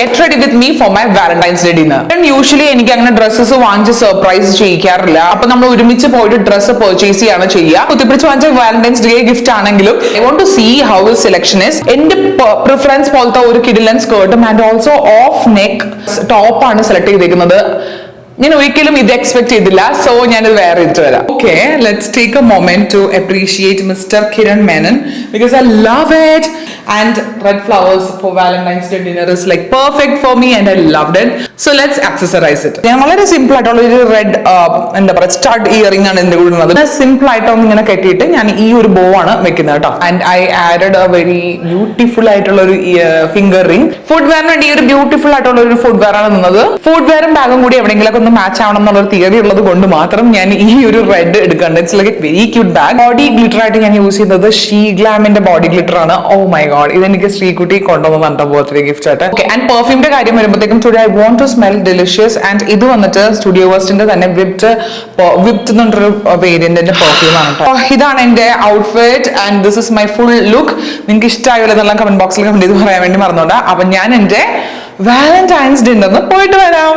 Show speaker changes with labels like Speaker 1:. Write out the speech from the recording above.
Speaker 1: Get ready with me for my Valentine's day dinner usually എനിക്ക് അങ്ങനെ dresses വാങ്ങിച്ച് surprise ചെയ്യിക്കാറില്ല. അപ്പൊ നമ്മൾ ഒരുമിച്ച് പോയിട്ട് ഡ്രസ്സ് പെർച്ചേസ് ചെയ്യാണ് ചെയ്യുക. കുത്തിപ്പിടിച്ച് വാങ്ങിച്ച വാലന്റൈൻസ് ഡേ ഗിഫ്റ്റ് ആണെങ്കിലും I want to see how selection is എന്റെ പ്രിഫറൻസ് പോലത്തെ ഒരു കിഡിലൻ സ്കേർട്ടും and also off neck top ആണ് സെലക്ട് ചെയ്തേക്കുന്നത്. ഞാൻ ഒരിക്കലും ഇത് എക്സ്പെക്ട് ചെയ്തില്ല. സോ ഞാനിത് വേറെ ഇട്ട് വരാം. Okay let's take a moment to appreciate mister Kiran Menon because I love it and red flowers for Valentine's day dinner is like perfect for me and I love it so let's accessorise it ഞാൻ വളരെ simple ആയിട്ടുള്ള ഒരു red എന്താ പറയുക start earring ആണ് എന്റെ കൂടെ ഉള്ളത്. സിമ്പിൾ ആയിട്ട് ഒന്ന് ഇങ്ങനെ കെട്ടിയിട്ട് ഞാൻ ഈ ഒരു ബോ ആണ് വെക്കുന്നത് കേട്ടോ. And I added a very beautiful ആയിട്ടുള്ള ഒരു ഫിംഗർ റിംഗ് ഫുഡ് വെയറിന് വേണ്ടി ഈ ഒരു ബ്യൂട്ടിഫുൾ ആയിട്ടുള്ള ഒരു ഫുഡ് വെയർ ആണ് നിന്നത്. ഫുഡ് വെയറും ബാഗും കൂടി എവിടെയെങ്കിലും ഒന്ന് മാച്ച് ആവണം എന്നുള്ള തിയറി ഉള്ളത് കൊണ്ട് മാത്രം ഞാൻ ഈ ഒരു റെഡ് എടുക്കുന്നുണ്ട് it's like very cute bag body glitter ആയിട്ട് ഞാൻ യൂസ് ചെയ്യുന്നത് ഷീ ഗ്ലാമിന്റെ ബോഡി ഗ്ലിറ്റർ ആണ്. ഓ മൈ ഗോഡ് ഇതെനിക്ക് ശ്രീകുട്ടി കൊണ്ടുവന്ന് തന്ന ബർത്ത്ഡേ ഗിഫ്റ്റ് ആയിട്ട്. ഓക്കെ ആൻഡ് പെർഫ്യൂമിന്റെ കാര്യം വരുമ്പോഴത്തേക്കും today I want to smell delicious and ഇത് വന്നിട്ട് സ്റ്റുഡിയോ വേസ്റ്റിന്റെ തന്നെ വിപ്റ്റ് വിപ്റ്റ് എന്നൊരു വേരിയന്റിന്റെ പെർഫ്യൂം ആണ് കേട്ടോ ഇതാണ് എന്റെ outfit and this is my full look നിങ്ങൾക്ക് ഇഷ്ടമായോ എന്നുള്ള കമന്റ് ബോക്സിൽ കമന്റ് ചെയ്ത് പറയാൻ വേണ്ടി മറന്നോണ്ട അപ്പൊ ഞാൻ എന്റെ വാലന്റൈൻസ് ഡിന്നറിന് പോയിട്ട് വരാം.